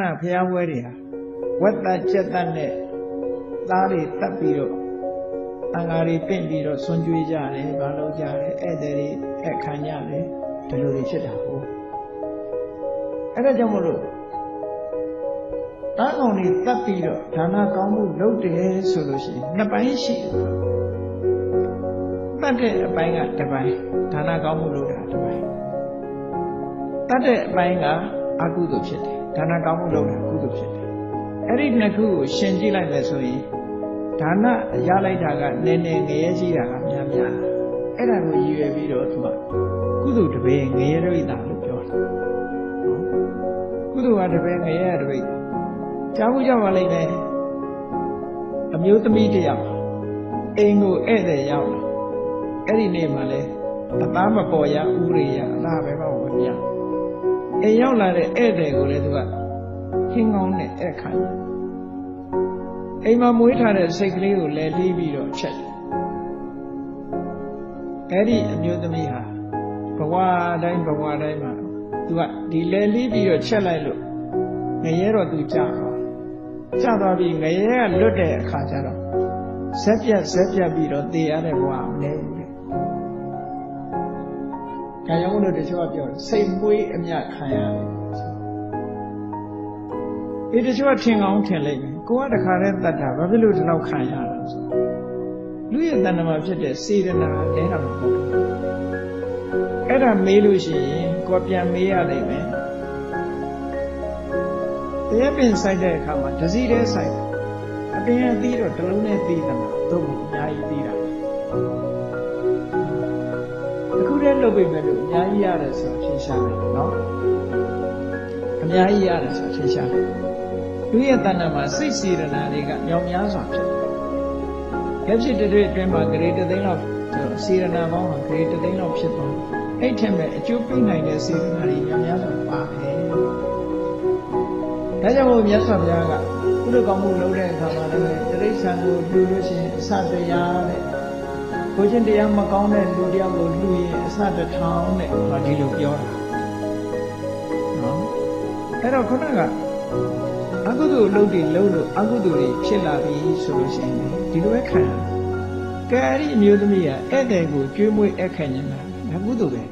နဖျားပွဲတွေဟာဝက်သက်ကြက်သက်နဲ့သားတွေတတ်ပြီးတော့အင်္ဂါတွေပင့်ပြီးတော့ဆွန်ကြွေးကြတယ်ဘာလို့ကြတယ်ဧည့်သည်တွေအခမ်းကြတယ်ဒီလိုတွေဖြစ်တာဟုတ်အဲ့ဒါကြောင့်မလို့တားကောင်တွေတတ်ပြီးတော့ဒါနကောင်းမှုလုပ်တယ်ဆိုလို့ရှိရင်နှစ်ပိုင်းရှိတယ်တတ်တဲ့အပိုင်းကတစ်ပိုင်းဒါနကောင်းမှုလုပ်တာတစ်ပိုင်းတတ်တဲ့အပိုင်းကအကုသိုလ်ဖြစ်တယ် ဒါနကောင်းမှုလုပ်တာကုသိုလ်ဖြစ်တယ်အဲ့ဒီနှစ်ခုကိုရှင်ကြည့်လိုက်မယ်ဆိုရင်ဒါနရလိုက်တာကနည်းနည်းငရဲကြီးတာကများများအဲ့ဒါကိုရည်ရွယ်ပြီးတော့သူကကုသိုလ်တပည့်ငရဲရိတ်တာလို့ပြောတယ်ကုသိုလ်ကတပည့်ငရဲတပည့်ကြားမှုကြပါလိမ့်မယ်အမျိုးသမီးတယောက်အိမ်ကိုဧည့်သည်ရောက်လာအဲ့ဒီနေ့မှလဲအသားမပေါ်ရဥရိယအလားပဲမဝင်ရ အိမ်ရောက်လာတဲ့ဧည့်သည်ကိုလည်းသူကခင်းကောင်းနဲ့ဧည့်ခံတယ်အိမ်မှာမွေးထားတဲ့စိတ်ကလေးကိုလဲလှီးပြီးတော့ချက်တယ်အဲ့ဒီအမျိုးသမီးဟာဘဝတိုင်းဘဝတိုင်းမှာသူကဒီလဲလှီးပြီးတော့ချက်လိုက်လို့ငရဲတော့သူကြာသွားကြာသွားပြီးငရဲကလွတ်တဲ့အခါကျတော့ဇက်ပြက်ဇက်ပြက်ပြီးတော့တည်ရတဲ့ဘဝမနေဘူးလေ။ ဒါကြောင့်လို့တချို့ကပြောစိတ်မွေးအမြခံရတယ်။ဒီတချို့ကထင်ကောင်းထင်လိုက်မယ်။ကိုကတခါတည်းတတ်တာဘာဖြစ်လို့ဒီလောက်ခံရတာဆို။လူရဲ့တဏ္ဍမှာဖြစ်တဲ့စေတနာလဲတာမဟုတ်ဘူး။အဲ့ဒါမေးလို့ရှိရင်ကိုပြန်မေးရနိုင်မယ်။တရားပင်စိုက်တဲ့အခါမှာဒစီတဲ့စိုက်အပင်ရသီးတော့တလုံးနဲ့သီးတာတော့အများကြီးသီးတာ အခုတည်းလုပ်ပေမဲ့လို့အများကြီးရတယ်ဆိုတော့ရှင်းရှားတယ်နော်အများကြီးရတယ်ဆိုတော့ရှင်းရှားတယ်လူရဲ့တဏ္ဍာမှာစိတ်စေရနာတွေကညောင်များစွာဖြစ်တယ်။ဖြစ်တဲ့တွေအတွင်းမှာဂရေတသိန်းလောက်စေရနာပေါင်းဟာဂရေတသိန်းလောက်ဖြစ်သွားတယ်။အဲ့ထက်မဲ့အကျိုးပေးနိုင်တဲ့စေရနာတွေညောင်များစွာပါတယ်။ဒါကြောင့်မို့မြတ်စွာဘုရားကကုသိုလ်ကောင်းမှုလုပ်တဲ့အခါမှာလည်းတိရစ္ဆာန်ကိုလှူလို့ရှိရင်အစတရားတဲ့ ကိုချင်းတရားမကောင်းတဲ့လူတယောက်ကိုလှူရင်အစတထောင်တဲ့ဟောဒီလိုပြောတာနော်အဲ့တော့ခုနကအကုသိုလ်လုပ်တွေလုပ်လို့အကုသိုလ်တွေဖြစ်လာပြီဆိုလို့ရှိရင်ဒီလိုပဲခံကဲအဲ့ဒီအမျိုးသမီးကဧည့်သည်ကိုကျွေးမွေးအခက်နေတာဒါကုသိုလ်ပဲ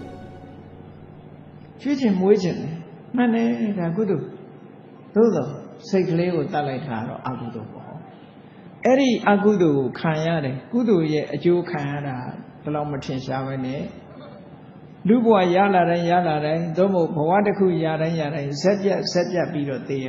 ကျွေးခြင်းမွေးခြင်းမှန်တယ်ဒါကုသိုလ်သို့သောစိတ်ကလေးကိုတတ်လိုက်တာတော့အကုသိုလ်ပေါ့ အဲ့ဒီအကုသိုလ်ကိုခံရတယ်ကုသိုလ်ရဲ့အကျိုးခံရတာဘယ်လောက်မထင်ရှားပဲနဲ့လူဘဝရလာတိုင်းရလာတိုင်းသို့မဟုတ်ဘဝတစ်ခုရတိုင်းရတိုင်းဇက်ပြက်ဇက်ပြက်ပြီးတော့သိရ